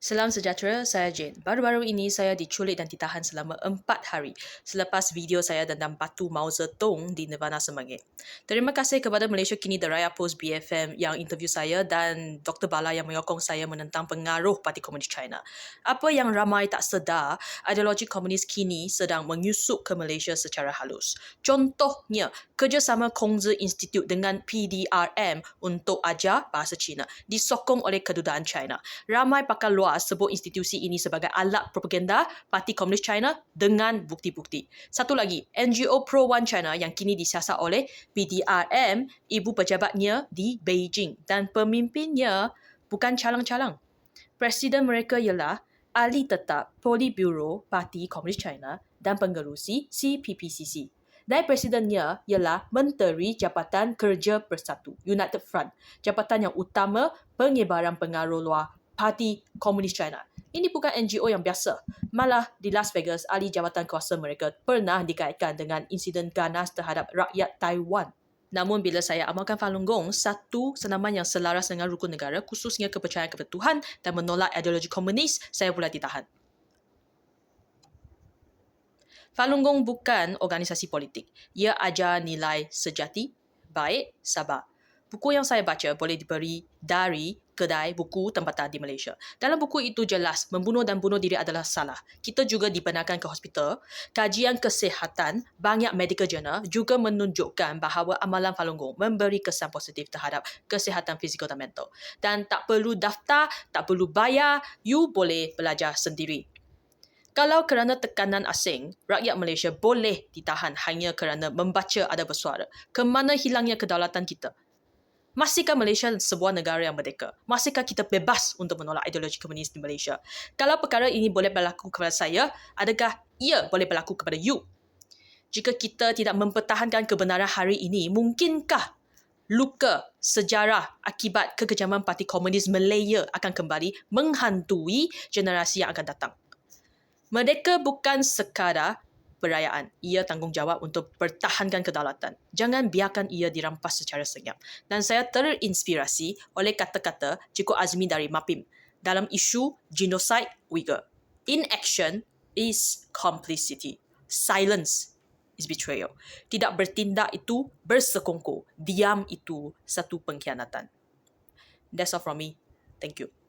Salam sejahtera, saya Jane. Baru-baru ini saya diculik dan ditahan selama empat hari selepas video saya tentang batu Mao Zedong di Nirvana Semangit. Terima kasih kepada Malaysia Kini The Raya Post BFM yang interview saya dan Dr. Bala yang menyokong saya menentang pengaruh Parti Komunis China. Apa yang ramai tak sedar, ideologi komunis kini sedang menyusup ke Malaysia secara halus. Contohnya, kerjasama Kongzi Institute dengan PDRM untuk ajar bahasa Cina disokong oleh kedudukan China. Ramai pakar luar luas sebut institusi ini sebagai alat propaganda Parti Komunis China dengan bukti-bukti. Satu lagi, NGO Pro One China yang kini disiasat oleh PDRM, ibu pejabatnya di Beijing dan pemimpinnya bukan calang-calang. Presiden mereka ialah ahli tetap Politburo Parti Komunis China dan pengerusi CPPCC. Dan presidennya ialah Menteri Jabatan Kerja Bersatu, United Front, jabatan yang utama penyebaran pengaruh luar Parti Komunis China. Ini bukan NGO yang biasa. Malah di Las Vegas, ahli jabatan kuasa mereka pernah dikaitkan dengan insiden ganas terhadap rakyat Taiwan. Namun bila saya amalkan Falun Gong, satu senaman yang selaras dengan rukun negara, khususnya kepercayaan kepada Tuhan dan menolak ideologi komunis, saya pula ditahan. Falun Gong bukan organisasi politik. Ia ajar nilai sejati, baik, sabar. Buku yang saya baca boleh diberi dari kedai buku tempatan di Malaysia. Dalam buku itu jelas membunuh dan bunuh diri adalah salah. Kita juga dibenarkan ke hospital. Kajian kesihatan banyak medical journal juga menunjukkan bahawa amalan Falun Gong memberi kesan positif terhadap kesihatan fizikal dan mental. Dan tak perlu daftar, tak perlu bayar, you boleh belajar sendiri. Kalau kerana tekanan asing, rakyat Malaysia boleh ditahan hanya kerana membaca ada bersuara. Kemana hilangnya kedaulatan kita? Masihkah Malaysia sebuah negara yang merdeka? Masihkah kita bebas untuk menolak ideologi komunis di Malaysia? Kalau perkara ini boleh berlaku kepada saya, adakah ia boleh berlaku kepada you? Jika kita tidak mempertahankan kebenaran hari ini, mungkinkah luka sejarah akibat kekejaman Parti Komunis Malaya akan kembali menghantui generasi yang akan datang? Merdeka bukan sekadar perayaan. Ia tanggungjawab untuk pertahankan kedaulatan. Jangan biarkan ia dirampas secara senyap. Dan saya terinspirasi oleh kata-kata Cikgu Azmi dari MAPIM dalam isu genocide Uyghur. Inaction is complicity. Silence is betrayal. Tidak bertindak itu bersekongkol. Diam itu satu pengkhianatan. That's all from me. Thank you.